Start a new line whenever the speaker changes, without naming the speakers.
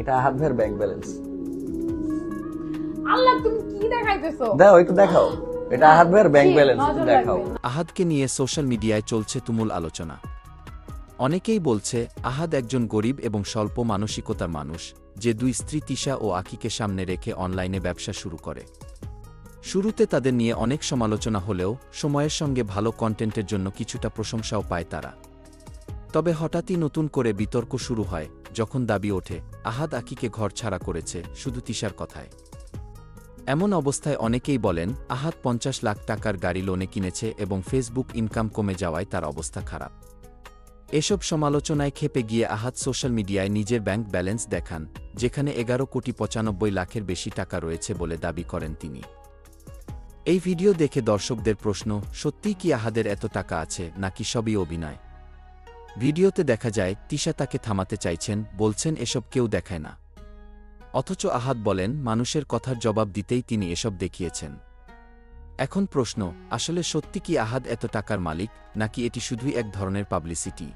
এটা bank balance
আল্লাহ তুমি কি দেখাইতেছো?
দাও একটু দেখাও। এটা আহাদ ভাইয়ের ব্যাংক ব্যালেন্স দেখাও।
আহাদকে নিয়ে সোশ্যাল মিডিয়ায় চলছে তুমুল আলোচনা। অনেকেই বলছে আহাদ একজন গরিব এবং স্বল্প মানসিকতার মানুষ যে দুই স্ত্রী তিশা ও আকিকে সামনে রেখে অনলাইনে ব্যবসা শুরু করে। শুরুতে তাদের নিয়ে অনেক সমালোচনা হলেও সময়ের সঙ্গে ভালো কন্টেন্টের জন্য কিছুটা প্রশংসাও পায় তারা। তবে হঠাৎই নতুন করে বিতর্ক শুরু হয়, যখন দাবি ওঠে, আহাদ আকিকে ঘর ছাড়া করেছে, শুধু তিশার কথায়। এমন অবস্থায় অনেকেই বলেন আহাত পঞ্চাশ লাখ টাকার গাড়ি লোনে কিনেছে এবং ফেসবুক ইনকাম কমে যাওয়ায় তার অবস্থা খারাপ। এসব সমালোচনায় খেপে গিয়ে আহাত সোশ্যাল মিডিয়ায় নিজের ব্যাংক ব্যালেন্স দেখান, যেখানে এগারো কোটি পঁচানব্বই লাখের বেশি টাকা রয়েছে বলে দাবি করেন তিনি। এই ভিডিও দেখে দর্শকদের প্রশ্ন, সত্যিই কি আহাদের এত টাকা আছে, নাকি সবই অভিনয়? ভিডিওতে দেখা যায়, তিশা তাকে থামাতে চাইছেন, বলছেন, এসব কেউ দেখায় না। অথচ আহাত বলেন, মানুষের কথার জবাব দিতেই তিনি এসব দেখিয়েছেন। এখন প্রশ্ন, আসলে সত্যি কি আহাদ এত টাকার মালিক, নাকি এটি শুধুই এক ধরনের পাবলিসিটি